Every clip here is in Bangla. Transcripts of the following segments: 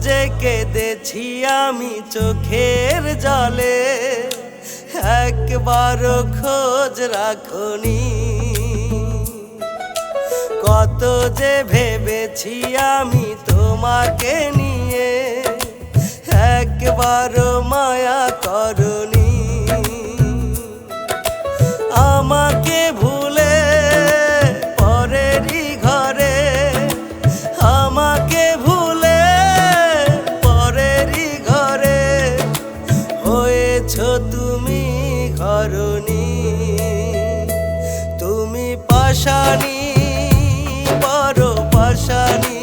যে কেঁদেছি আমি চোখের জলে। একবার খোঁজ রাখনি। কত যে ভেবেছি আমি তোমাকে নিয়ে একবার মায়া করুন। ধরণী। তুমি পাশানি বড় পাশানি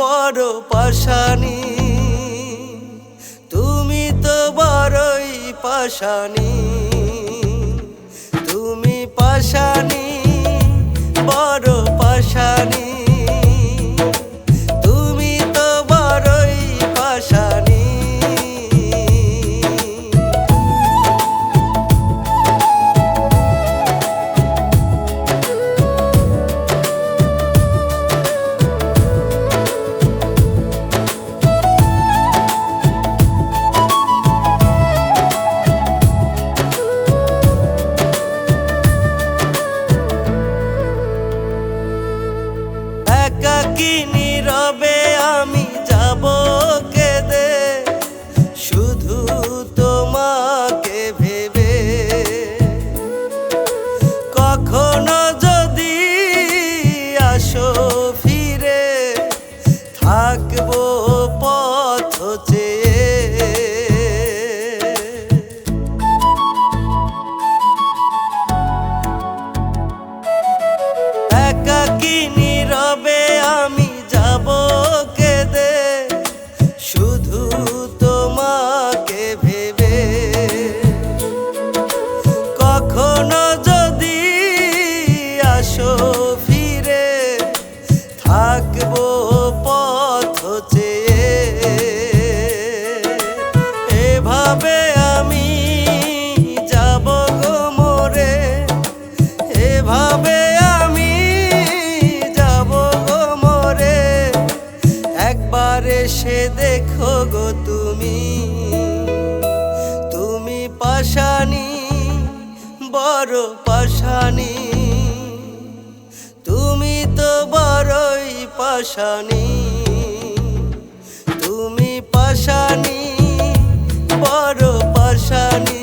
বড় পাশানি তুমি তো বড়ই পাশানি তুমি পাশানি begini একবার এসে দেখো গো তুমি। তুমি পাশানি বড় পাশানি তুমি তো বড়ই পাশানি তুমি পাশানি বড় পাশানি